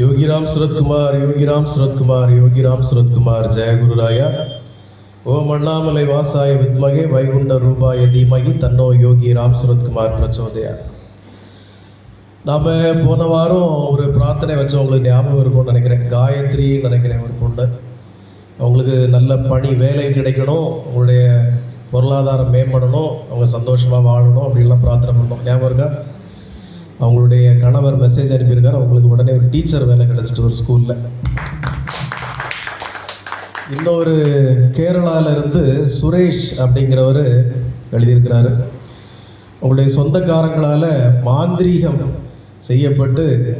யோகிராம் சுரத்குமார் யோகிராம் சுரத்குமார் யோகிராம் சுரத்குமார் ஜெய குருராயா. ஓம் அண்ணாமலை வாசாய வித்மகே வைகுண்ட ரூபாய தீமகி தன்னோ யோகி ராம் சுரத்குமார் பிரச்சோதயா. நாம் போன வாரம் ஒரு பிரார்த்தனை வச்சு அவங்களுக்கு ஞாபகம் இருக்கும்னு நினைக்கிறேன். காயத்ரின்னு நினைக்கிறேன் ஒரு பொண்ணு. அவங்களுக்கு நல்ல பணி வேலை கிடைக்கணும். அவங்களுடைய பொருளாதாரம் மேம்படணும். அவங்க சந்தோஷமாக வாழணும். அப்படின்லாம் பிரார்த்தனை பண்ணணும் ஞாபகம் இருக்கா? அவங்களுடைய கணவர் மெசேஜ் அனுப்பியிருக்காரு. அவங்களுக்கு உடனே ஒரு டீச்சர் வேலை கிடச்சிட்டு ஒரு ஸ்கூலில் இன்னொரு கேரளாவிலிருந்து இருந்து சுரேஷ் அப்படிங்கிறவர் எழுதியிருக்கிறாரு. அவங்களுடைய சொந்தக்காரங்களால் மாந்திரீகம் செய்யப்பட்டு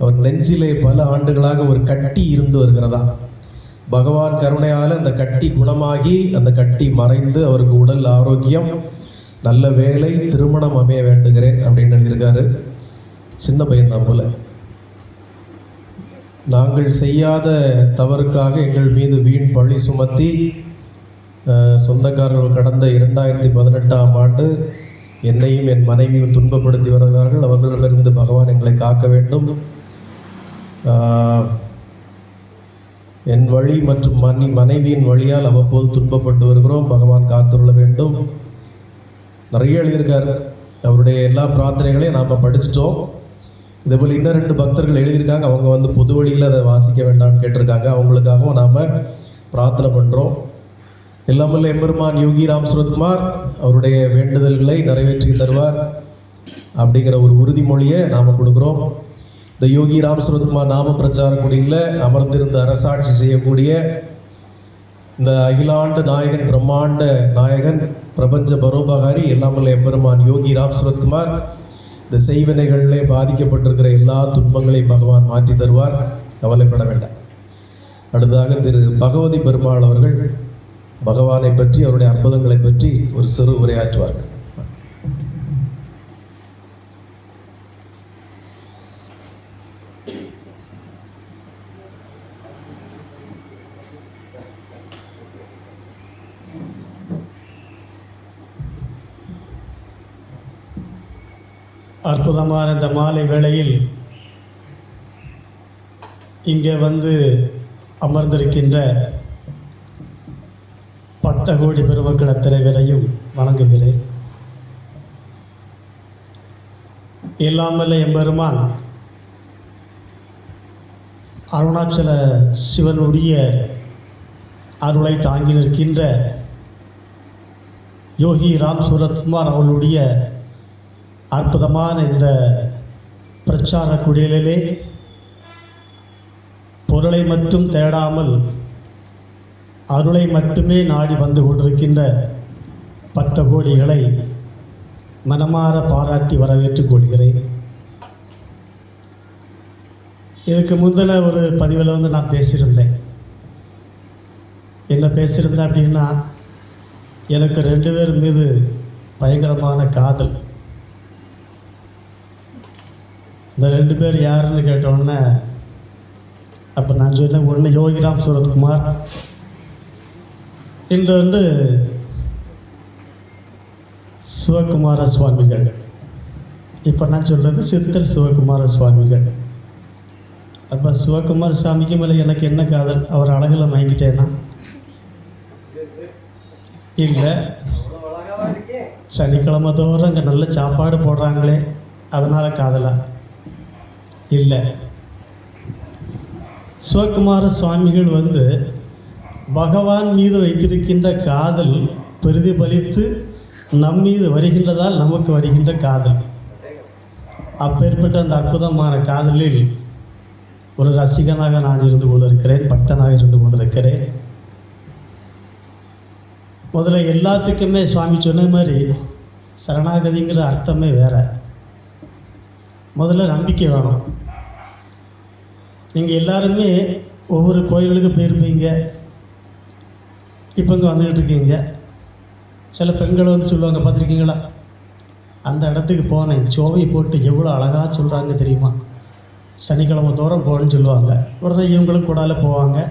அவர் நெஞ்சிலே பல ஆண்டுகளாக ஒரு கட்டி இருந்து வருகிறதா? பகவான் கருணையால் அந்த கட்டி குணமாகி அந்த கட்டி மறைந்து அவருக்கு உடல் ஆரோக்கியம் நல்ல வேலை திருமணம் அமைய வேண்டுகிறேன் அப்படின்னு எழுதியிருக்காரு. சின்ன பையன்தான் போல. நாங்கள் செய்யாத தவறுக்காக எங்கள் மீது வீண் பழி சுமத்தி சொந்தக்காரர்கள் கடந்த இரண்டாயிரத்தி பதினெட்டாம் ஆண்டு என்னையும் என் மனைவியும் துன்பப்படுத்தி வருகிறார்கள். அவர்களிடமிருந்து பகவான் எங்களை காக்க வேண்டும். என் வழி மற்றும் மனி மனைவியின் வழியால் அவ்வப்போது துன்பப்பட்டு வருகிறோம். பகவான் காத்துள்ள வேண்டும். நிறைய எழுதியிருக்காரு. அவருடைய எல்லா பிரார்த்தனைகளையும் நாம் படிச்சிட்டோம். இதே போல் இன்னும் ரெண்டு பக்தர்கள் எழுதியிருக்காங்க. அவங்க வந்து பொது வழியில் அதை வாசிக்க வேண்டாம்னு கேட்டிருக்காங்க. அவங்களுக்காகவும் நாம் பிரார்த்தனை பண்ணுறோம் எல்லாமல்ல எம்பெருமான் யோகி ராம் சுரத்குமார் அவருடைய வேண்டுதல்களை நிறைவேற்றி தருவார் அப்படிங்கிற ஒரு உறுதிமொழியை நாம் கொடுக்குறோம். இந்த யோகி ராம் சுரத்குமார் நாம பிரச்சார குடியில் அமர்ந்திருந்து அரசாட்சி செய்யக்கூடிய இந்த அகிலாண்டு நாயகன் பிரம்மாண்ட நாயகன் பிரபஞ்ச பரோபகாரி எல்லாமல்ல எம்பெருமான் யோகி ராம் சுரத்குமார் இந்த செய்வினைகளிலே பாதிக்கப்பட்டிருக்கிற எல்லா துன்பங்களையும் பகவான் மாற்றி தருவார். கவலைப்பட வேண்டாம். அடுத்ததாக திரு பகவதி பெருமாள் அவர்கள் பகவானை பற்றி அவருடைய அற்புதங்களை பற்றி ஒரு சிறு உரையாற்றுவார்கள். அற்புதமான இந்த மாலை வேளையில் இங்கே வந்து அமர்ந்திருக்கின்ற பத்த கோடி பெருமக்கள் அத்தனை பேரையும் வணங்குகிறேன். இல்லாமல் எம்பெருமான் அருணாச்சல சிவனுடைய அருளை தாங்கி நிற்கின்ற யோகி ராம் சூரத்குமார் அவர்களுடைய அற்புதமான இந்த பிரச்சார குடியலிலே பொருளை மட்டும் தேடாமல் அருளை மட்டுமே நாடி வந்து கொண்டிருக்கின்ற பத்த கோடிகளை மனமாற பாராட்டி வரவேற்றுக் கொள்கிறேன். இதுக்கு முந்தின ஒரு பதிவில் வந்து நான் பேசியிருந்தேன். என்ன பேசியிருந்தேன் அப்படின்னா எனக்கு ரெண்டு பேர் மீது பயங்கரமான காதல். இந்த ரெண்டு பேர் யாருன்னு கேட்டோடனே அப்போ நான் சொன்னேன் ஒன்று யோகிராம் சுரத்குமார் இன்று வந்து சிவகுமார சுவாமிகள். இப்போ நான் சொல்கிறது சித்தர் சிவகுமார சுவாமிகள். அப்போ சிவகுமார சுவாமிக்கு மேலே எனக்கு என்ன காதல்? அவர் அழகில் வாங்கிட்டேன்னா இல்லை. சனிக்கிழமை தோறும் அங்கே நல்ல சாப்பாடு போடுறாங்களே அதனால் காதலா? இல்லை. சிவகுமார சுவாமிகள் வந்து பகவான் மீது வைத்திருக்கின்ற காதல் பிரதிபலித்து நம் மீது வருகின்றதால் நமக்கு வருகின்ற காதல். அப்பேற்பட்ட அந்த அற்புதமான காதலில் ஒரு ரசிகனாக நான் இருந்து கொண்டிருக்கிறேன் பக்தனாக இருந்து கொண்டிருக்கிறேன். முதல்ல எல்லாத்துக்குமே சுவாமி சொன்ன மாதிரி சரணாகதிங்கிற அர்த்தமே வேறு. முதல்ல நம்பிக்கை வேணும். நீங்கள் எல்லாருமே ஒவ்வொரு கோயிலுக்கு போயிருப்பீங்க. இப்போ இங்கே வந்துக்கிட்டு இருக்கீங்க. சில பெண்கள் வந்து சொல்லுவாங்க பார்த்துருக்கீங்களா? அந்த இடத்துக்கு போனேன். சோவை போட்டு எவ்வளோ அழகாக சொல்கிறாங்க தெரியுமா? சனிக்கிழமை தோறும் போகணும்னு சொல்லுவாங்க. உடனே இவங்களும் கூடால போவாங்க.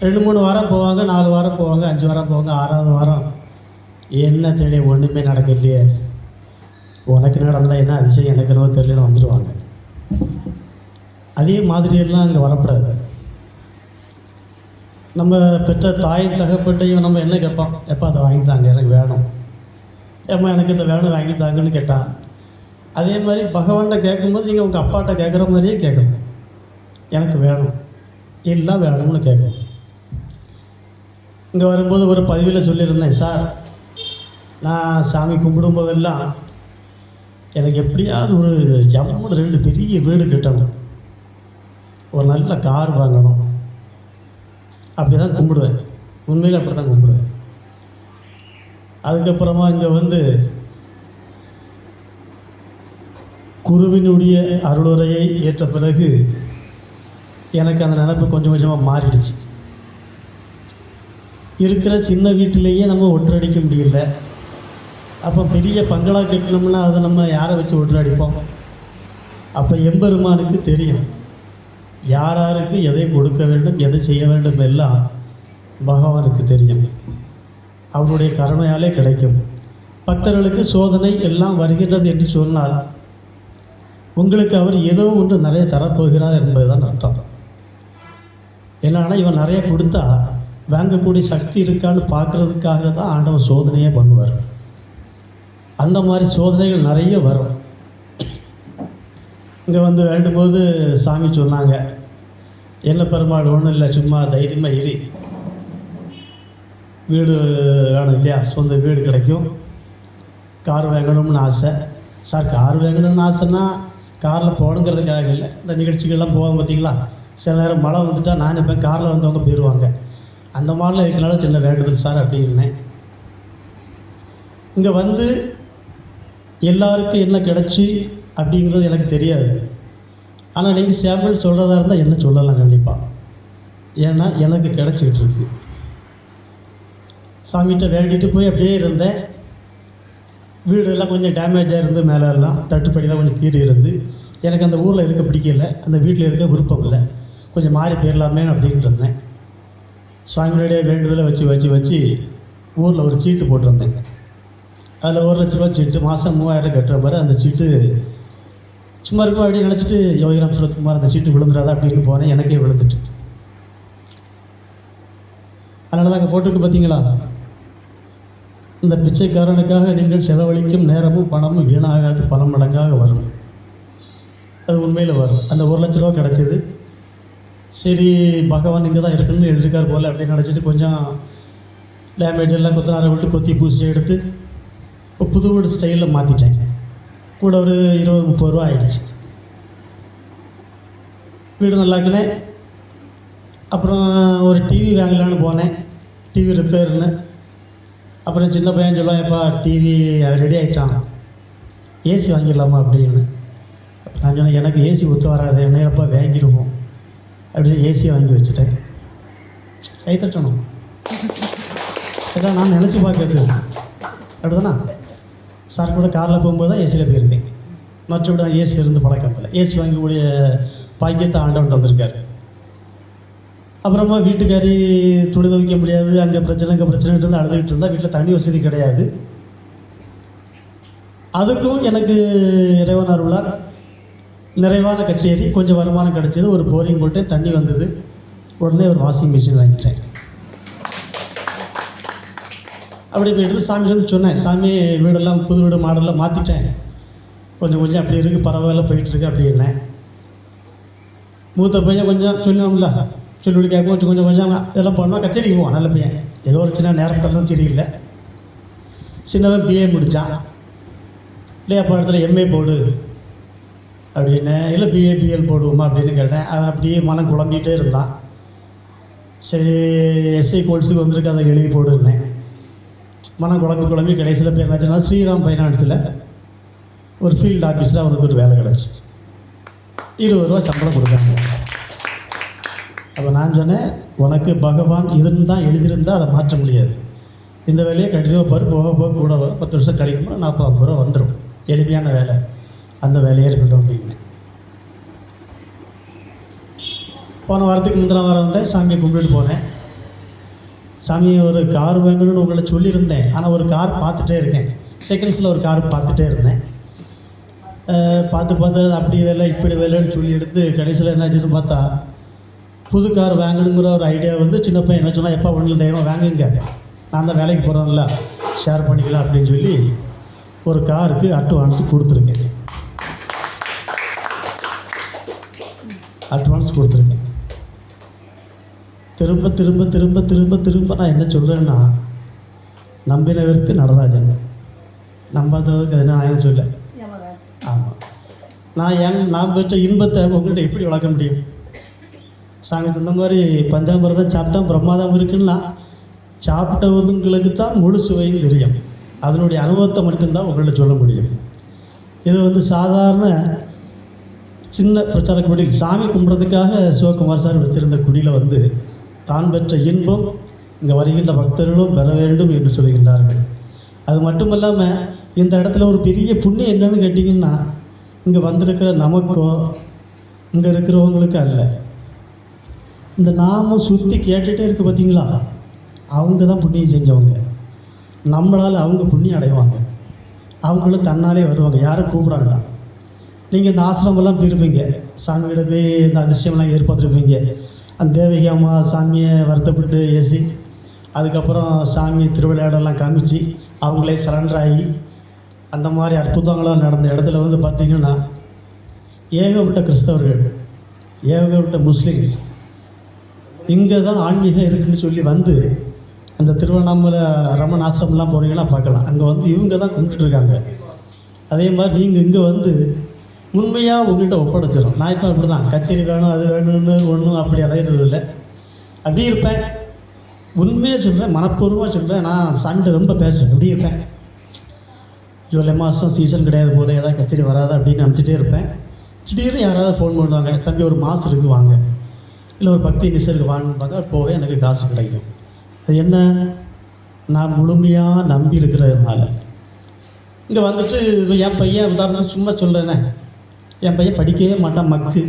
ரெண்டு மூணு வாரம் போவாங்க நாலு வாரம் போவாங்க அஞ்சு வாரம் போவாங்க ஆறாவது வாரம். என்ன தெரியும் ஒன்றுமே நடக்கலையே. உனக்கு நடந்தால் என்ன அதிசயம்? எனக்கு என்னவோ தெரியலன்னு வந்துடுவாங்க அதே மாதிரியெல்லாம் அங்கே வரக்கூடாது நம்ம பெற்ற தாய் தகப்பட்டையும் நம்ம என்ன கேட்போம்? எப்போ அதை வாங்கி தாங்க எனக்கு வேணும். ஏம்மா எனக்கு இந்த வேணும் வாங்கி தாங்கன்னு கேட்டான் அதே மாதிரி பகவான்கிட்ட கேட்கும்போது நீங்கள் உங்கள் அப்பாட்ட கேட்குற மாதிரியே கேட்கணும். எனக்கு வேணும். எல்லாம் வேணும்னு கேட்கணும். இங்கே வரும்போது ஒரு பதிவில் சொல்லியிருந்தேன் சார் நான் சாமி கும்பிடும்போதெல்லாம் எனக்கு எப்படியாவது ஒரு ஜம்முன்னு ரெண்டு பெரிய வீடு கட்டணும். ஒரு நல்ல கார் வாங்கணும். அப்படி தான் கும்பிடுவேன். உண்மையில் அப்படி தான் கும்பிடுவேன். அதுக்கப்புறமா இங்கே வந்து குருவினுடைய அருளுரையை ஏற்ற பிறகு எனக்கு அந்த நினப்பு கொஞ்சம் கொஞ்சமாக மாறிடுச்சு. இருக்கிற சின்ன வீட்டிலேயே நம்ம ஒன்றடிக்க முடியல. அப்போ பெரிய பங்களா கட்டினோம்னா அதை நம்ம யாரை வச்சு ஒற்றடிப்போம் அப்போ எம்பெருமானுக்கு தெரியும். யார் யாருக்கு எதை கொடுக்க வேண்டும் எதை செய்ய வேண்டும் எல்லாம் பகவானுக்கு தெரியும். அவருடைய கருணையாலே கிடைக்கும். பக்தர்களுக்கு சோதனை எல்லாம் வருகின்றது என்று சொன்னால் உங்களுக்கு அவர் ஏதோ ஒன்று நிறைய தரப்போகிறார் என்பதுதான் அர்த்தம். என்னன்னா இவன் நிறைய கொடுத்தா வாங்கக்கூடிய சக்தி இருக்கான்னு பார்க்குறதுக்காக தான் ஆண்டவன் சோதனையே பண்ணுவார். அந்த மாதிரி சோதனைகள் நிறைய வரும். இங்கே வந்து வேண்டும்போது சாமி சொன்னாங்க என்ன பெருமாள் ஒன்றும் இல்லை சும்மா தைரியமாக இரு. வீடு வேணும் இல்லையா? சொந்த வீடு கிடைக்கும். கார் வாங்கணும்னு ஆசை. சார் கார் வாங்கணும்னு ஆசைன்னா காரில் போகணுங்கிறதுக்காக இல்லை. இந்த நிகழ்ச்சிகள்லாம் போவாங்க பார்த்தீங்களா? சில நேரம் மழை வந்துட்டா நான் இப்போ காரில் வந்தவங்க போயிடுவாங்க அந்த மாதிரிலாம் இருக்கனால சின்ன வேண்டுதல் சார் அப்படின்னேன். இங்கே வந்து எல்லாருக்கும் என்ன கிடச்சி அப்படிங்கிறது எனக்கு தெரியாது. ஆனால் நீங்கள் சாம்பிள் சொல்கிறதா இருந்தால் என்ன சொல்லலாம் கண்டிப்பாக ஏன்னா எனக்கு கிடச்சிக்கிட்டு இருக்கு. சாமிகிட்ட வேண்டிட்டு போய் அப்படியே இருந்தேன். வீடெல்லாம் கொஞ்சம் டேமேஜாக இருந்து மேலே எல்லாம் தட்டுப்படியெல்லாம் கொஞ்சம் கீழே இருந்து. எனக்கு அந்த ஊரில் இருக்க பிடிக்கல. அந்த வீட்டில் இருக்க விருப்பம் இல்லை. கொஞ்சம் மாறி போயிடலாமே அப்படின்ட்டு இருந்தேன். சுவாமியுடைய வேண்டுதலை வச்சு வச்சு வச்சு ஊரில் ஒரு சீட்டு போட்டிருந்தேன். அதில் ஒரு லட்ச ரூபா சீட்டு மாதம் மூவாயிரம் கட்டுற மாதிரி அந்த சீட்டு. சும்மா இருக்கும் அப்படின்னு நினச்சிட்டு யோகிராம் சுரத்குமார் அந்த சீட்டு விழுந்துடாதா? அப்படின்னு போனேன் எனக்கே விழுந்துட்டு. அதனால தான் அங்கே போட்டுருக்கு பார்த்தீங்களா இந்த பிச்சைக்காரனுக்காக நீங்கள் செலவழிக்கும் நேரமும் பணமும் வீணாகாது பல மடங்காக வரும். அது உண்மையில் வரும். அந்த ஒரு லட்ச ரூபா கிடச்சிது. சரி பகவான் இங்கே தான் இருக்குன்னு எழுதிருக்கார் போல் அப்படின்னு நினச்சிட்டு கொஞ்சம் டேமேஜ் எல்லாம் கொத்தனாரை விட்டு கொத்தி பூசி எடுத்து புது வீடு ஸ்டைலில் மாற்றிட்டேன் கூட ஒரு இருபது முப்பது ரூபா ஆயிடுச்சு. வீடு நல்லாக்கினேன் அப்புறம் ஒரு டிவி வாங்கலான்னு போனேன். டிவி ரிப்பேர்னு அப்புறம் சின்ன பையன் சொல்லுவான் எப்பா டிவி ரெடி ஆகிட்டான் ஏசி வாங்கிடலாமா? அப்படின்னு. நான் சொன்னேன் எனக்கு ஏசி ஒத்து வராது. என்ன எப்போ வாங்கிடுவோம். அப்படின்னு ஏசி வாங்கி வச்சுட்டேன். கை தட்டணும். நான் நினச்சி பார்க்கறது. அப்படிதானா? சார் கூட காரில் போகும்போது தான் ஏசியில் போயிருந்தேன். மற்றபடி தான் ஏசி இருந்து பழக்கம் இல்லை. ஏசி வாங்கக்கூடிய பாக்கியத்தை ஆண்டவன் வந்திருக்காரு அப்புறமா வீட்டுக்காரி துணி துவைக்க முடியாது அங்கே பிரச்சனை அங்கே பிரச்சனை இருந்து அழுதுகிட்டு இருந்தால் வீட்டில் தண்ணி வசதி கிடையாது. அதுக்கும் எனக்கு இறைவன் அருளார் நிறைவான கச்சேரி கொஞ்சம் வருமானம் கிடச்சிது ஒரு போரிங் போட்டு தண்ணி வந்தது. உடனே ஒரு வாஷிங் மிஷின் வாங்கிட்டேன். அப்படி போயிட்டு சாமி சொன்னேன் சாமி வீடெல்லாம் புது வீடு மாடெல்லாம் மாற்றிட்டேன் கொஞ்சம் கொஞ்சம் அப்படி இருக்குது பரவாயில்ல போயிட்டுருக்கு அப்படின்னேன் மூத்த பையன் கொஞ்சம் சொல்லணும்ல சொல்லி கேட்கும் கொஞ்சம் கொஞ்சம் கொஞ்சம் இதெல்லாம் பண்ணோம் கச்சேரிக்கு போவான் நல்ல பையன். ஏதோ ஒரு சின்ன நேரத்தெல்லாம் தெரியல சின்னவன் பிஏ முடித்தான் இல்லையா அப்போ இடத்துல எம்ஏ போடு. அப்படின்னு இல்லை பிஏ பிஎல் போடுவோமா? அப்படின்னு கேட்டேன். அவன் அப்படியே மனம் குழம்பிகிட்டே இருந்தான். சரி எஸ்ஐ கோல்ஸுக்கு வந்திருக்கு அதை எழுதி போடுன்னேன் மனம் குழம்பி குழம்பி கடைசியில் பேர் என்னாச்சுன்னா ஸ்ரீராம் ஃபைனான்ஸில் ஒரு ஃபீல்டு ஆஃபீஸில் அவனுக்கு ஒரு வேலை கிடச்சி. இருபது ரூபா சம்பளம் கொடுத்தாங்க. அப்போ நான் சொன்னேன் உனக்கு பகவான் இருந்தால் எழுதியிருந்தால் அதை மாற்ற முடியாது. இந்த வேலையை கண்டிப்பாக பாரு போக போக கூட பத்து வருஷம் கழிக்கும்போது நாற்பது ஐம்பது ரூபா வந்துடும் எளிமையான வேலை. அந்த வேலையே இருக்கட்டும் அப்படின்னு போன வாரத்துக்கு முந்தின வாரம் வந்து சாமியை கும்பிட்டுட்டு போனேன். சாமி ஒரு கார் வேணும்னு உங்களை சொல்லியிருந்தேன். ஆனால் ஒரு கார் பார்த்துட்டே இருக்கேன். செகண்ட்ஸில் ஒரு கார் பார்த்துட்டே இருந்தேன். பார்த்து பார்த்து அப்படி வேலை இப்படி வேலைன்னு சொல்லி எடுத்து கடைசியில் என்னாச்சுன்னு பார்த்தா புது கார் வாங்கணுங்கிற ஒரு ஐடியா வந்து சின்ன பையன் என்ன சொன்னால் எப்போ ஒன்றில் தைரியமாக வாங்குங்க. நான் தான் வேலைக்கு போகிறோம்ல ஷேர் பண்ணிக்கலாம் அப்படின்னு சொல்லி ஒரு காருக்கு அட்வான்ஸ் கொடுத்துருக்கேன். அட்வான்ஸ் கொடுத்துருக்கேன். திரும்ப திரும்ப திரும்ப திரும்ப திரும்ப நான் என்ன சொல்கிறேன்னா நம்பினவருக்கு நடராஜன். நம்பாதவருக்கு அது நான் சொல்ல? ஆமாம் நான் ஏன் நான் பெற்ற இன்பத்தை உங்கள்கிட்ட எப்படி வளர்க்க முடியும்? சாமி இந்த மாதிரி பஞ்சாமிரதம் சாப்பிட்டா பிரமாதம் இருக்குன்னா சாப்பிட்டவங்களுக்கு தான் முழு சுவையும் தெரியும். அதனுடைய அனுபவத்தை மட்டும்தான் உங்கள்ட்ட சொல்ல முடியும். இது வந்து சாதாரண சின்ன பிரச்சார குடி. சாமி கும்பிட்றதுக்காக சிவகுமார் சார் வச்சிருந்த குடியில் வந்து தான் பெற்ற இன்பம் இங்கே வருகின்ற பக்தர்களும் பெற வேண்டும் என்று சொல்கின்றார்கள். அது மட்டும் இல்லாமல் இந்த இடத்துல ஒரு பெரிய புண்ணியம் என்னன்னு கேட்டிங்கன்னா இங்கே வந்திருக்கிற நமக்கோ இங்கே இருக்கிறவங்களுக்கு அல்ல. இந்த நாம சுற்றி கேட்டுகிட்டே இருக்கு பார்த்தீங்களா அவங்க தான் புண்ணியம் செஞ்சவங்க. நம்மளால் அவங்க புண்ணியம் அடைவாங்க. அவங்களும் தன்னாலே வருவாங்க. யாரும் கூப்பிடாங்களா நீங்கள் இந்த ஆசிரமெல்லாம் போயிருப்பீங்க. சாமியோட போய் இந்த அதிசயம்லாம் ஏற்படுத்திருப்பீங்க அந்த தேவகி அம்மா சாமியை வருத்தப்பட்டு ஏசி அதுக்கப்புறம் சாமி திருவிளையாடெல்லாம் காமிச்சு அவங்களே சரண்டர் ஆகி அந்த மாதிரி அற்புதங்களாக நடந்த இடத்துல வந்து பார்த்திங்கன்னா ஏகப்பட்ட கிறிஸ்தவர்கள் ஏகப்பட்ட முஸ்லீம்ஸ் இங்கே தான் ஆன்மீகம் இருக்குன்னு சொல்லி வந்து அந்த திருவண்ணாமலை ரமண ஆசிரமம்லாம் போனீங்கன்னா பார்க்கலாம். அங்கே வந்து இவங்க தான் கும்பிட்டுருக்காங்க அதே மாதிரி நீங்கள் இங்கே வந்து உண்மையாக உங்கள்கிட்ட ஒப்படைச்சிடும் நான் இப்போ அப்படி தான் கச்சேரி வேணும் அது வேணும்னு ஒன்றும் அப்படி அலையிறது இல்லை. அப்படி இருப்பேன். உண்மையாக சொல்கிறேன் மனப்பூர்வமாக சொல்கிறேன் நான் சண்டை ரொம்ப பேசுவேன். அப்படி இருப்பேன். ஜூலை மாதம் சீசன் கிடையாது போல. ஏதாவது கச்சேரி வராது அப்படின்னு நினச்சிட்டே இருப்பேன். திடீர்னு யாராவது ஃபோன் பண்ணுவாங்க. தம்பி ஒரு மாதம் இருக்கு வாங்க. இல்லை ஒரு பக்தி நிசருக்கு வாங்க போவே எனக்கு காசு கிடைக்கும். அது என்ன? நான் முழுமையாக நம்பி இருக்கிறதுனால இங்கே வந்துட்டு என் பையன் உதாரணம் சும்மா சொல்கிறேனே என் பையன் படிக்கவே மாட்டான் மக்கு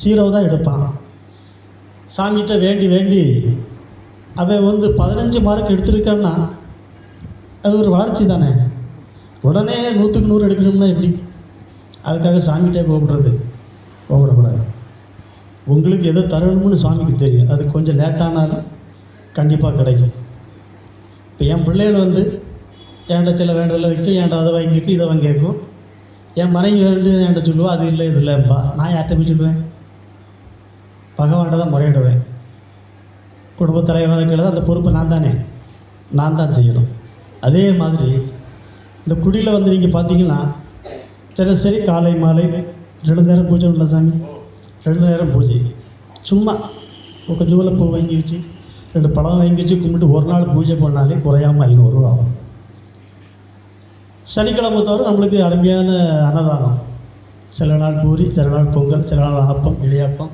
சீரோ தான் எடுப்பான். சாமிகிட்ட வேண்டி வேண்டி அவன் வந்து பதினஞ்சு மார்க் எடுத்திருக்கான்னா அது ஒரு வளர்ச்சி தானே. உடனே நூற்றுக்கு நூறு எடுக்கணும்னா எப்படி? அதுக்காக சாமிகிட்டே கூப்பிடுறது கூப்பிடக்கூடாது உங்களுக்கு எது தரணும்னு சுவாமிக்கு தெரியும். அது கொஞ்சம் லேட்டானாலும் கண்டிப்பாக கிடைக்கும். இப்போ என் பிள்ளைகள் வந்து என்கிட்ட சில வேண்டுதலை வைக்கும் என்கிட்ட அதை வாங்கிக்கும் இதை வாங்கி கேட்கும் என் மனைவி வேண்டு என்கிட்ட சொல்லுவா அது இல்லை இது இல்லைப்பா நான் யார்கிட்ட போய் சொல்லுவேன்? பகவான்கிட்ட தான் முறையிடுவேன். குடும்பத் தலைவர்களுக்கு அந்த பொறுப்பை நான் தானே. நான் தான் செய்யணும். அதே மாதிரி இந்த குடியில் வந்து நீங்கள் பார்த்தீங்கன்னா தினசரி காலை மாலை ரெண்டு நேரம் பூஜை உள்ள சாமி? ரெண்டு நேரம் பூஜை. சும்மா ஒரு கொஞ்சம் பூ வாங்கி வச்சு ரெண்டு பழம் வாங்கி வச்சு கும்பிட்டு ஒரு நாள் பூஜை பண்ணாலே குறையாமல் ஐநூறுரூவா ஆகும். சனிக்கிழமை தோறும் நம்மளுக்கு அருமையான அன்னதானம். சில நாள் பூரி சில நாள் பொங்கல் சில நாள் ஆப்பம் இடியாப்பம்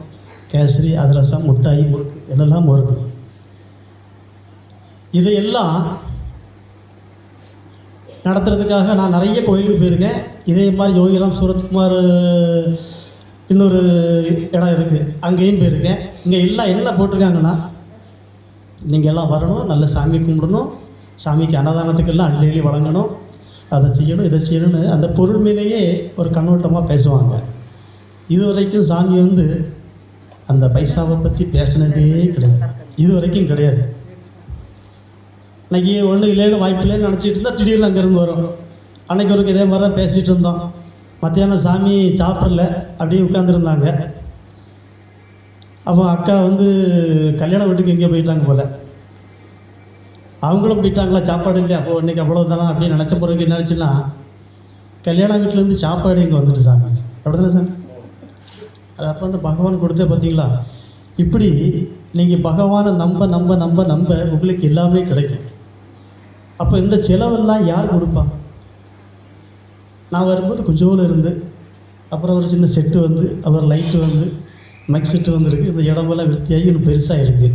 கேசரி அதிரசம் முட்டாய் முறுக்கு என்னெல்லாம் முறுக்கு இதையெல்லாம் நடத்துறதுக்காக நான் நிறைய கோயிலுக்கு போயிருக்கேன். இதே மாதிரி யோகிராம் சூரத்குமார் இன்னொரு இடம் இருக்குது அங்கேயும் போயிருக்கேன். இங்கே எல்லாம் என்ன போட்டிருக்காங்கன்னா நீங்கள் எல்லாம் வரணும் நல்ல சாமி கும்பிடணும். சாமிக்கு அன்னதானத்துக்கெல்லாம் அள்ளி வழங்கணும். அதை செய்யணும் இதை செய்யணும்னு அந்த பொருள் மேலேயே ஒரு கண்ணோட்டமாக பேசுவாங்க. இது வரைக்கும் சாமி வந்து அந்த பைசாவை பற்றி பேசினதே கிடையாது. இது வரைக்கும் கிடையாது. இன்னைக்கு ஒன்றும் இல்லைன்னு வாய்ப்பு இல்லைன்னு நினச்சிட்டு இருந்தால் திடீர்னு அங்கேருந்து வரும். அன்னைக்கு ஒரு இதே மாதிரி தான் பேசிகிட்டு இருந்தோம். மத்தியானம் சாமி சாப்பிடல அப்படியே உட்காந்துருந்தாங்க அப்போ அக்கா வந்து கல்யாண வீட்டுக்கு எங்கேயோ போயிட்டாங்க போல். அவங்களும் போயிட்டாங்களா சாப்பாடு இல்லையா? அப்போ இன்னைக்கு அவ்வளோதானா அப்படின்னு நினச்ச பிறகு என்ன ஆச்சுன்னா கல்யாண வீட்டிலேருந்து சாப்பாடு இங்கே வந்துட்டு சாமி அப்படிதானே சார்? அது அப்போ அந்த பகவான் கொடுத்தே பார்த்தீங்களா இப்படி நீங்கள் பகவானை நம்ப நம்ப நம்ப நம்ப உங்களுக்கு எல்லாமே கிடைக்கும். அப்போ இந்த செலவெல்லாம் யார் கொடுப்பா? நான் வரும்போது கொஞ்சோண்டு இருந்து அப்புறம் ஒரு சின்ன செட்டு வந்து அப்புறம் லைட்டு வந்து மைக் செட்டு வந்துருக்கு இந்த இடமெல்லாம் விருத்தியாகி இன்னும் பெருசாக இருக்குது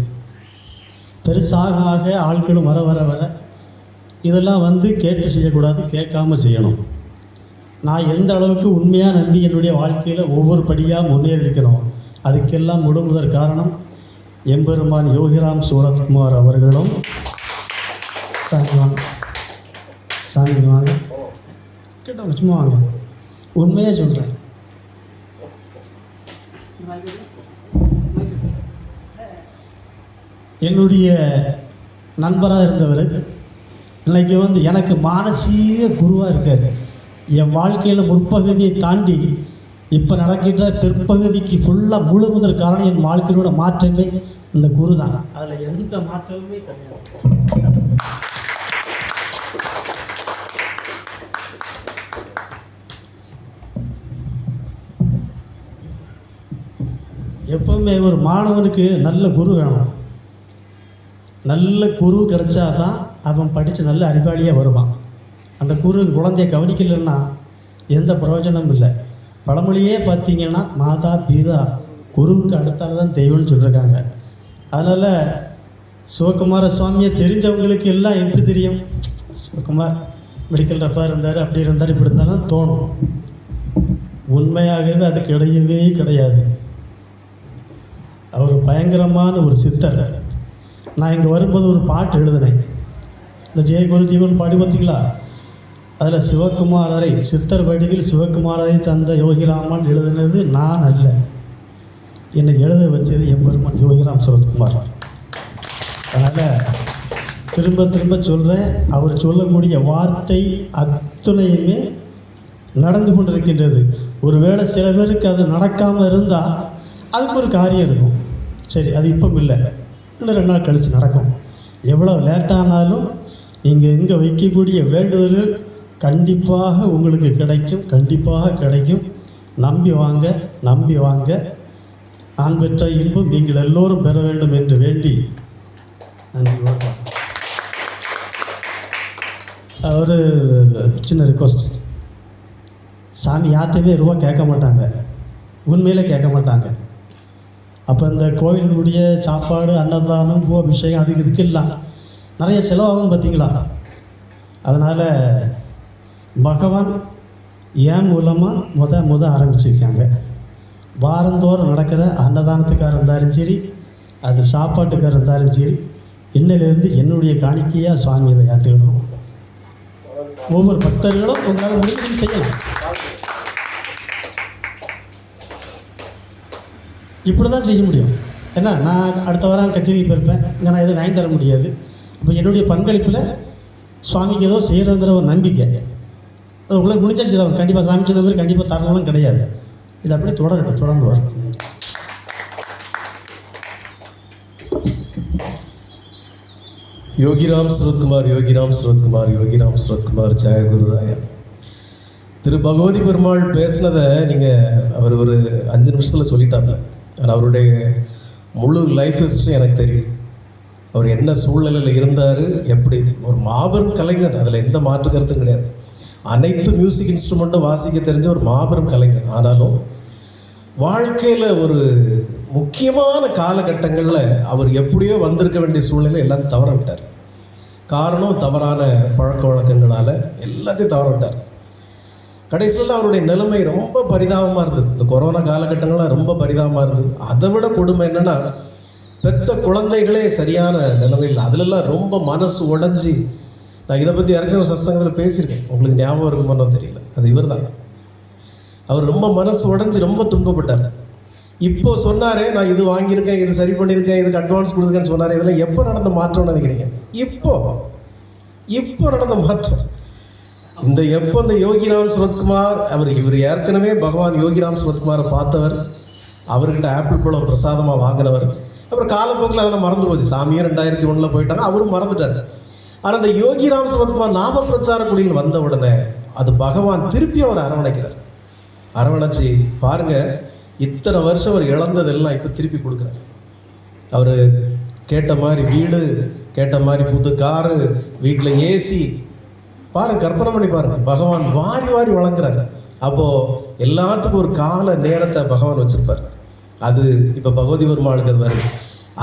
பெருசாக ஆக ஆட்களும் வர வர வர. இதெல்லாம் வந்து கேட்டு செய்யக்கூடாது கேட்காம செய்யணும். நான் எந்த அளவுக்கு உண்மையாக நம்பி என்னுடைய வாழ்க்கையில் ஒவ்வொரு படியாக முன்னேறி இருக்கிறோம் அதுக்கெல்லாம் முழுமுதற் காரணம் எம்பெருமான் யோகிராம் சூரத்குமார் அவர்களும். சாமி வாங்க சாமி வாங்க கேட்டவங்க சும்மா வாங்க. உண்மையாக சொல்கிறேன் என்னுடைய நண்பராக இருந்தவர். இன்றைக்கி வந்து எனக்கு மானசீக குருவாக இருக்காது என் வாழ்க்கையில் முற்பகுதியை தாண்டி இப்போ நடக்கின்ற பிற்பகுதிக்கு ஃபுல்லாக முழுவதற்கு காரணம் என் வாழ்க்கையோட மாற்றமே இந்த குரு தான். அதில் எந்த மாற்றமுமே கிடையாது. எப்பவுமே ஒரு மாணவனுக்கு நல்ல குரு வேணும். நல்ல குரு கிடைச்சா தான் அவன் படித்து நல்ல அறிவாளியாக வருவான். அந்த குரு குழந்தைய கவனிக்கலைன்னா எந்த பிரயோஜனமும் இல்லை. பழமொழியே பார்த்தீங்கன்னா மாதா பீதா குருவுக்கு அடுத்தால தான் தெய்வம்னு சொல்லியிருக்காங்க அதனால் சிவகுமார சுவாமியை தெரிஞ்சவங்களுக்கு எல்லாம் எப்படி தெரியும்? சிவகுமார் மெடிக்கல் ரஃபாக இருந்தார் அப்படி இருந்தார் இப்படி இருந்தாலும் தோணும். உண்மையாகவே அது கிடையவே கிடையாது. அவர் பயங்கரமான ஒரு சித்தர். நான் இங்கே வரும்போது ஒரு பாட்டு எழுதினேன். இந்த ஜெய குரு ஜீவன் பாடி பார்த்தீங்களா? அதில் சிவகுமாரரை சித்தர் வடிவில் சிவகுமாரரை தந்த யோகிராமன் எழுதினது நான் அல்ல. என்னை எழுத வச்சது எம்பெருமான் யோகிராம் சிவகுமார். அதனால் திரும்ப திரும்ப சொல்கிறேன் அவர் சொல்லக்கூடிய வார்த்தை அத்துணையுமே நடந்து கொண்டிருக்கின்றது. ஒருவேளை சில பேருக்கு அது நடக்காமல் இருந்தால் அதுக்கு ஒரு காரியம் இருக்கும். சரி அது இப்போ இல்லை. இன்னும் ரெண்டு நாள் கழித்து நடக்கும். எவ்வளோ லேட்டானாலும் நீங்கள் இங்கே வைக்கக்கூடிய வேண்டுதல்கள் கண்டிப்பாக உங்களுக்கு கிடைக்கும் கண்டிப்பாக கிடைக்கும். நம்பி வாங்க நம்பி வாங்க. நான் பெற்ற இன்பம் நீங்கள் எல்லோரும் பெற வேண்டும் என்று வேண்டி நன்றி வணக்கம். ஒரு சின்ன ரிக்வஸ்ட் சாமி யார்கிட்டயுமே ரூபா கேட்க மாட்டாங்க. உண்மையிலே கேட்க மாட்டாங்க. அப்போ இந்த கோயிலினுடைய சாப்பாடு அன்னதானம் பூ அபிஷேகம் அதுக்கு இதுக்கு எல்லாம் நிறைய செலவாகும் பார்த்தீங்களா அதனால் பகவான் ஏன் மூலமாக முத முத ஆரம்பிச்சிருக்காங்க? வாரந்தோறும் நடக்கிற அன்னதானத்துக்காக இருந்தாலும் சரி அது சாப்பாட்டுக்காக இருந்தாலும் சரி இன்னிலிருந்து என்னுடைய காணிக்கையாக சுவாமி இதை ஏற்றுக்கணும் ஒவ்வொரு பக்தர்களும் உங்களால் முடிவு செய்யலாம். இப்படி தான் செய்ய முடியும். ஏன்னா நான் அடுத்த வாரம் கச்சேரிக்கு போயிருப்பேன் இங்கே நான் எதுவும் வாங்கி தர முடியாது. இப்போ என்னுடைய பங்களிப்பில் சுவாமிக்கு ஏதோ செய்கிறதுங்கிற ஒரு நம்பிக்கை. அது உங்களுக்கு முடிஞ்சா செய்யலாம் கண்டிப்பாக சாமி சொன்ன மாதிரி கண்டிப்பாக தரலாம் கிடையாது. இது அப்படியே தொடரட்டும் தொடர்ந்து வரும். யோகிராம் சுரத்குமார் யோகிராம் சுரத்குமார் யோகிராம் சுரத்குமார் ஜெயகுருதாய திரு பகவதி பெருமாள் பேசினதை நீங்கள் அவர் ஒரு அஞ்சு நிமிஷத்தில் சொல்லிட்டாப்ல. ஆனால் அவருடைய முழு லைஃப் ஹிஸ்ட்ரி எனக்கு தெரியும். அவர் என்ன சூழ்நிலையில் இருந்தார் எப்படி ஒரு மாபெரும் கலைஞர். அதில் எந்த மாற்று கருத்தும் கிடையாது. அனைத்து மியூசிக் இன்ஸ்ட்ருமெண்ட்டும் வாசிக்க தெரிஞ்ச ஒரு மாபெரும் கலைஞர். ஆனாலும் வாழ்க்கையில் ஒரு முக்கியமான காலகட்டங்களில் அவர் எப்படியோ வந்திருக்க வேண்டிய சூழ்நிலை எல்லாம் தவற விட்டார். காரணம் தவறான பழக்க வழக்கங்களால் எல்லாத்தையும் தவற விட்டார். கடைசியில் அவருடைய நிலைமை ரொம்ப பரிதாபமாக இருந்தது. இந்த கொரோனா காலகட்டங்கள்லாம் ரொம்ப பரிதாபமாக இருந்தது. அதை விட கொடுமை என்னன்னா பெத்த குழந்தைகளே சரியான நிலைமையில் அதிலெல்லாம் ரொம்ப மனசு உடஞ்சி நான் இதை பற்றி ஏற்கனவே சத்சங்கத்தில் பேசியிருக்கேன். உங்களுக்கு ஞாபகம் இருக்குமோ தெரியல. அது இவர் தான் அவர் ரொம்ப மனசு உடஞ்சி ரொம்ப துன்பப்பட்டார். இப்போ சொன்னாரே நான் இது வாங்கியிருக்கேன் இது சரி பண்ணியிருக்கேன் இதுக்கு அட்வான்ஸ் கொடுத்துருக்கேன்னு சொன்னார். இதெல்லாம் எப்போ நடந்த மாற்றம்னு நினைக்கிறீங்க? இப்போ. இப்போ நடந்த மாற்றம். இந்த எப்போ இந்த யோகிராம் சுரத்குமார் அவர் இவர் ஏற்கனவே பகவான் யோகிராம் சுரத்குமாரை பார்த்தவர். அவர்கிட்ட ஆப்பிள் பழம் பிரசாதமாக வாங்கினவர். அப்புறம் காலப்போக்கில் அதெல்லாம் மறந்து போச்சு. சாமியும் ரெண்டாயிரத்தி ஒன்றில் போயிட்டாங்க அவரும் மறந்துட்டார். ஆனால் இந்த யோகிராம் சுரத்குமார் நாம பிரச்சார குடியில் வந்த உடனே அது பகவான் திருப்பி அவர் அரவணைக்கிறார். அரவணைச்சு பாருங்க இத்தனை வருஷம் அவர் இழந்ததெல்லாம் இப்போ திருப்பி கொடுக்குறாரு. அவர் கேட்ட மாதிரி வீடு கேட்ட மாதிரி புது காரு வீட்டில் ஏசி பாருங்க கற்பனை பண்ணி பாருங்க பகவான் வாரி வாரி வழங்குறாரு. அப்போ எல்லாத்துக்கும் ஒரு கால நேரத்தை பகவான் வச்சிருப்பார். அது இப்போ பகவதி பெருமாளுக்கு அது வருது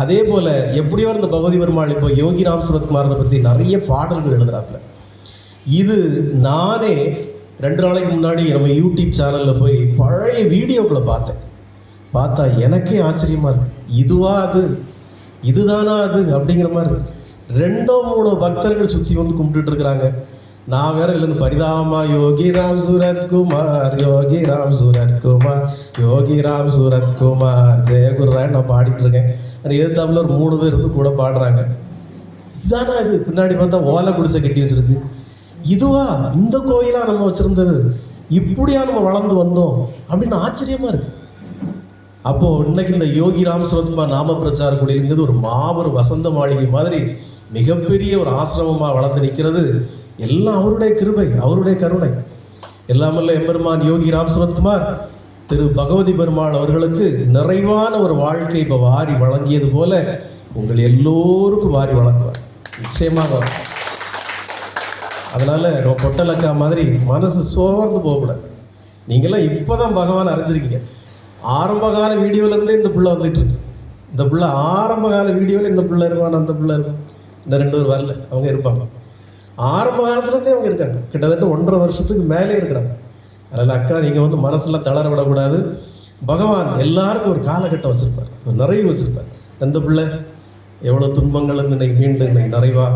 அதே போல எப்படியோ இருந்த பகவதி பெருமாள் இப்போ யோகிராம் சுரத்குமாரனை பற்றி நிறைய பாடல்கள் எழுதுறாப்புல. இது நானே ரெண்டு நாளைக்கு முன்னாடி நம்ம யூடியூப் சேனலில் போய் பழைய வீடியோக்களை பார்த்தேன். பார்த்தா எனக்கே ஆச்சரியமா இருக்கு. இதுவா அது? இதுதானா அது? அப்படிங்கிற மாதிரி. ரெண்டோ மூணு பக்தர்கள் சுற்றி வந்து கும்பிட்டுட்டு இருக்கிறாங்க. நான் வேற இல்லைன்னு பரிதாபமா? யோகி ராம் சுரத்குமார் யோகி ராம் சுரத்குமார் யோகி ராம் சுரத்குமார் ஜெயகுருராய் நான் பாடிட்டு இருக்கேன். அது எதிர்த்தாப்புல ஒரு மூணு பேர் இருந்து கூட பாடுறாங்க. இதானா இது? பின்னாடி பார்த்தா ஓலை குடிசை கட்டி வச்சிருக்கு. இதுவா? இந்த கோயிலா நம்ம வச்சிருந்தது? இப்படியா நம்ம வளர்ந்து வந்தோம்? அப்படின்னு ஆச்சரியமா இருக்கு. அப்போ இன்னைக்கு இந்த யோகி ராம் சுரத்குமார் நாம பிரச்சார குடியிருந்தது ஒரு மாபெரும் வசந்த மாளிகை மாதிரி மிகப்பெரிய ஒரு ஆசிரமமா வளர்ந்து நிற்கிறது எல்லாம் அவருடைய கிருபை அவருடைய கருணை. எல்லாமல்ல எம்பெருமான் யோகி ராம் திரு பகவதி பெருமாள் அவர்களுக்கு நிறைவான ஒரு வாழ்க்கை இப்போ வாரி வழங்கியது போல உங்கள் எல்லோருக்கும் வாரி வழங்குவார். நிச்சயமாக. வரும். அதனால நம்ம பொட்டலக்கா மாதிரி மனசு சோர்ந்து போகக்கூடாது. நீங்களாம் இப்போதான் பகவான் அறிஞ்சிருக்கீங்க. ஆரம்ப கால இந்த பிள்ளை வந்துட்டு இருக்கு. இந்த பிள்ளை ஆரம்ப கால இந்த பிள்ளை இருப்பான் அந்த பிள்ளை இருக்கும் இந்த ரெண்டு பேர் வரல அவங்க இருப்பாங்க. ஆரம்ப காலத்துல இருந்தே அவங்க இருக்காங்க. கிட்டத்தட்ட ஒன்றரை வருஷத்துக்கு மேலே இருக்கிறாங்க. அதனால அக்கா நீங்க வந்து மனசுல தளர விடக்கூடாது. பகவான் எல்லாருக்கும் ஒரு காலகட்டம் வச்சிருப்பார். ஒரு நிறைவு வச்சிருப்பார். எந்த பிள்ளை? எவ்வளவு துன்பங்கள் இன்னைக்கு மீண்டும் இன்னைக்கு நிறைவா?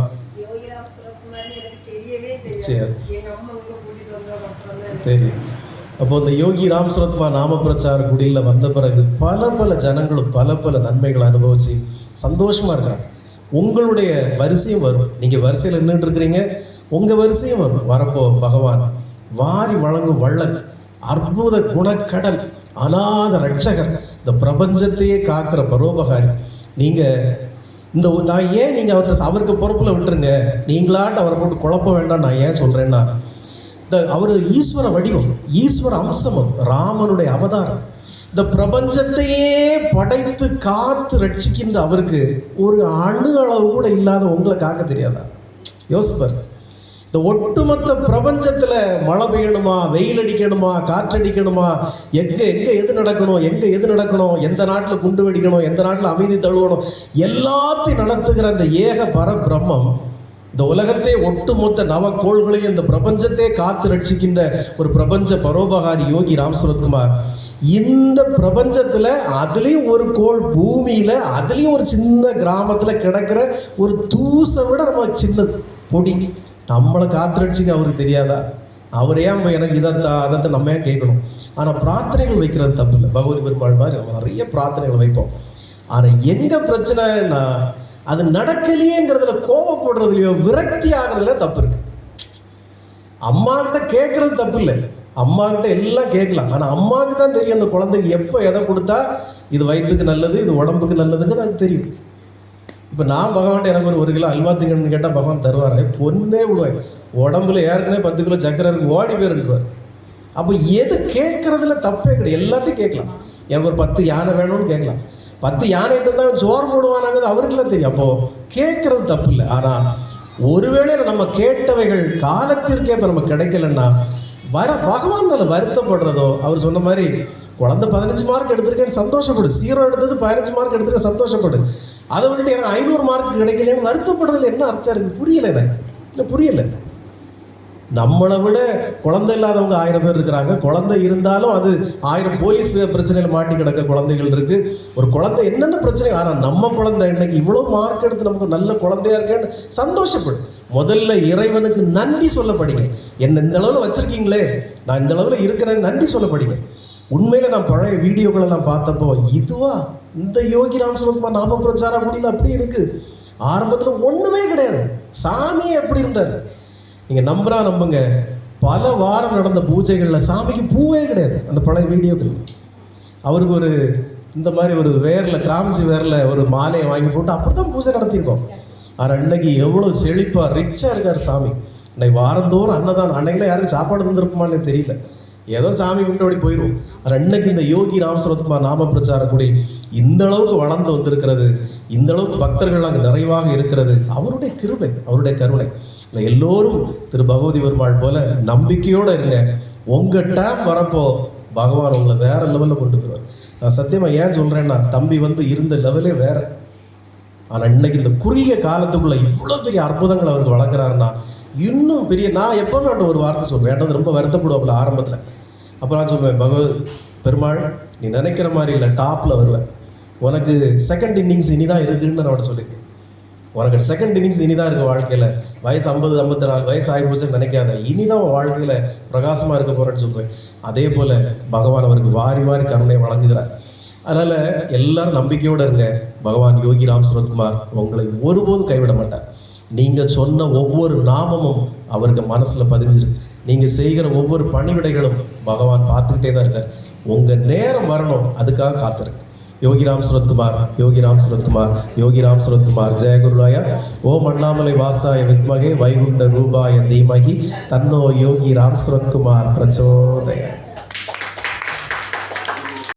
தெரியும். அப்போ இந்த யோகி ராம் சுரத்மா நாம பிரச்சார குடியில் வந்த பிறகு பல பல ஜனங்களும் பல பல நன்மைகளை அனுபவிச்சு சந்தோஷமா இருக்காங்க. உங்களுடைய வரிசையும் வரும். நீங்கள் வரிசையில் நின்றுட்டு இருக்கிறீங்க. உங்கள் வரிசையும் வரும். வரப்போ பகவான் வாரி வழங்கும் வள்ளல் அற்புத குணக்கடல் அநாத ரட்சகர் இந்த பிரபஞ்சத்தையே காக்கிற பரோபகாரி. நீங்கள் இந்த ஒரு- நான் ஏன் நீங்கள் அவர்கிட்ட அவருக்கு பொறுப்பில் விட்டுருங்க? நீங்களாட்டு அவரை போட்டு குழப்ப வேண்டாம். நான் ஏன் சொல்கிறேன்னா இந்த அவர் ஈஸ்வர வடிவம் ஈஸ்வர அம்சம் ராமனுடைய அவதாரம் இந்த பிரபஞ்சத்தையே படைத்து காத்து ரட்சிக்கின்ற அவருக்கு ஒரு அணு அளவு கூட இல்லாத உங்களை காக்க தெரியாதா? யோசிப்பார் இந்த ஒட்டுமொத்த பிரபஞ்சத்தில் மழை பெய்யணுமா வெயில் அடிக்கணுமா காற்றடிக்கணுமா எங்கே எங்கே எது நடக்கணும் எங்கே எது நடக்கணும் எந்த நாட்டில் குண்டு வெடிக்கணும் எந்த நாட்டில் அமைதி தழுவணும் எல்லாத்தையும் நடத்துகிற அந்த ஏக பர பிரம்மம் இந்த உலகத்தை ஒட்டுமொத்த நவக்கோள்களையும் இந்த பிரபஞ்சத்தை காத்து ரட்சிக்கின்ற ஒரு பிரபஞ்ச பரோபகாரி யோகி ராம்சுரத்குமார் இந்த பிரபஞ்சத்தில் அதுலேயும் ஒரு கோள் பூமியில அதுலேயும் ஒரு சின்ன கிராமத்தில் கிடக்கிற ஒரு தூசை விட நம்ம சின்ன பொடி. நம்மளை காத்து அவருக்கு தெரியாதா? அவர் ஏன் எனக்கு இதை அதை நம்ம ஏன் கேட்கணும்? ஆனால் பிரார்த்தனைகள் வைக்கிறது தப்பு இல்லை. பகவதி பெருமாள் மாதிரி நம்ம நிறைய பிரார்த்தனைகள் வைப்போம். ஆனால் எங்க பிரச்சனைனா அது நடக்கலையேங்கிறதுல கோபப்படுறதுலையோ விரக்தி ஆகிறதுல தப்பு இருக்கு. அம்மா கிட்ட கேட்கறது தப்பு இல்லை. அம்மாக்கிட்ட எல்லாம் கேட்கலாம். ஆனால் அம்மாவுக்கு தான் தெரியும் அந்த குழந்தைக்கு எப்போ எதை கொடுத்தா இது வயிற்றுக்கு நல்லது இது உடம்புக்கு நல்லதுங்கிறது அது தெரியும். இப்போ நான் பகவான்கிட்ட எனக்கு ஒரு ஒரு கிலோ அல்வா திங்கன்னு கேட்டால் பகவான் தருவார். பொண்ணே விடுவாய் உடம்புல ஏற்கனவே பத்து கிலோ சக்கரை இருக்கு ஓடி பேர் இருக்குவார். அப்போ எது கேட்கறதுல தப்பே கிடையாது. எல்லாத்தையும் கேட்கலாம். எனக்கு ஒரு பத்து யானை வேணும்னு கேட்கலாம். பத்து யானை இருந்தால் சோறு போடுவானாங்கிறது அவருக்குலாம் தெரியும். அப்போது கேட்குறது தப்பு இல்லை. ஆனால் ஒருவேளை நம்ம கேட்டவைகள் காலத்திற்கே இப்போ நம்ம கிடைக்கலன்னா வர பகவான் மேல வருத்தப்படுறதோ அவர் சொன்ன மாதிரி குழந்தை பதினஞ்சு மார்க் எடுத்திருக்கேன்னு சந்தோஷப்படு. சீரோ எடுத்தது பதினஞ்சு மார்க் எடுத்துக்க சந்தோஷப்படு. அதை விட்டுட்டு எனக்கு ஐநூறு மார்க் கிடைக்கலன்னு வருத்தப்படுறதுல என்ன அர்த்தம் இருக்கு? புரியல எனக்கு. இல்லை புரியல. நம்மளை விட குழந்தை இல்லாதவங்க ஆயிரம் பேர் இருக்கிறாங்க. குழந்தை இருந்தாலும் அது ஆயிரம் போலீஸ் பிரச்சனையில் மாட்டி கிடக்க குழந்தைகள் இருக்கு. ஒரு குழந்தை என்னென்ன பிரச்சனை? ஆனால் நம்ம குழந்தை இன்னைக்கு இவ்வளோ மார்க் எடுத்து நமக்கு நல்ல குழந்தையா இருக்கேன்னு சந்தோஷப்படு முதல்ல இறைவனுக்கு நன்றி சொல்ல படிங்க. என்ன இந்த அளவில் வச்சிருக்கீங்களே? நான் இந்த அளவில் இருக்கிறேன்னு நன்றி சொல்ல படிங்க. உண்மையில நான் பழைய வீடியோக்களை எல்லாம் பார்த்தப்போ இதுவா? இந்த யோகி ராம் சுரத்மா நாம பிரச்சார முடியல அப்படி இருக்கு. ஆரம்பத்தில் ஒண்ணுமே கிடையாது. சாமியே எப்படி இருந்தார்? நீங்கள் நம்புறா நம்புங்க. பல வாரம் நடந்த பூஜைகளில் சாமிக்கு பூவே கிடையாது. அந்த பழைய வீடியோக்கள். அவருக்கு ஒரு இந்த மாதிரி ஒரு வேரில் கிராமச்சி வேரில் ஒரு மாலையை வாங்கி போட்டு அப்படிதான் பூஜை நடத்தியிருக்கோம். ஆனால் அன்னைக்கு எவ்வளோ செழிப்பாக ரிச்சாக இருக்கார் சாமி. இன்னைக்கு வாரந்தோறும் அன்னதான் அன்னைக்கெல்லாம் யாரும் சாப்பாடு தந்திருக்குமான்னு தெரியல. ஏதோ சாமி கும்பிட்டு அப்படி போயிடும் ஆனா அன்னைக்கு இந்த யோகி ராமசுரத்குமார் நாம பிரச்சார கூடி இந்த அளவுக்கு வளர்ந்து வந்திருக்கிறது. இந்த அளவுக்கு பக்தர்கள் அங்கு நிறைவாக இருக்கிறது. அவருடைய கிருபை அவருடைய கருணை. இல்லை எல்லோரும் திரு பகவதி பெருமாள் போல நம்பிக்கையோடு இருங்க. உங்க டேம் வரப்போ பகவான் உங்களை வேற லெவலில் கொண்டு போயிருவார் நான் சத்தியமாக ஏன் சொல்கிறேன்னா தம்பி வந்து இருந்த லெவலே வேற. ஆனால் இன்னைக்கு இந்த குறுகிய காலத்துக்குள்ளே இவ்வளோ பெரிய அற்புதங்களை அவருக்கு வளர்க்குறாருன்னா இன்னும் பெரிய நான் எப்போவுமே அவன்கிட்ட ஒரு வார்த்தை சொல்வேன். என்கிட்ட ரொம்ப வருத்தப்படுவாப்புல ஆரம்பத்தில். அப்ப நான் சொல்வேன் பகவத் பெருமாள் நீ நினைக்கிற மாதிரி இல்லை டாப்பில் வருவேன் உனக்கு செகண்ட் இன்னிங்ஸ் இனிதான் இருக்குன்னு நான் அவன்கிட்ட சொல்லியிருக்கேன். உனக்கு செகண்ட் இன்னிங்ஸ் இனிதான் இருக்கு வாழ்க்கையில. வயசு ஐம்பது ஐம்பத்தி நாலு வயசு ஆகி போச்சுன்னு நினைக்காத. இனிதான் வாழ்க்கையில பிரகாசமா இருக்க போறேன்னு சொல்றேன். அதே போல பகவான் அவருக்கு வாரி வாரி கருணை வழங்குகிறார். அதனால எல்லாரும் நம்பிக்கையோட இருங்க. பகவான் யோகி ராம் சுரத்குமார் உங்களை ஒருபோதும் கைவிட மாட்டார். நீங்க சொன்ன ஒவ்வொரு நாமமும் அவருக்கு மனசுல பதிஞ்சிருக்கு நீங்க செய்கிற ஒவ்வொரு பணிவிடைகளும் பகவான் பார்த்துக்கிட்டே தான் இருக்கார். உங்க நேரம் வரணும். அதுக்காக காத்திருக்கு யோகிராம் சுரத்குமார் யோகிராம் சுரத்குமார் யோகிராம் சுரத்குமார். ஜெய குருராய ஓம் அண்ணாமலை வாசாய வித்மகே வைகுண்ட ரூபாய தீமகி தன்னோ யோகி ராம் சுரத்குமார் பிரச்சோதய.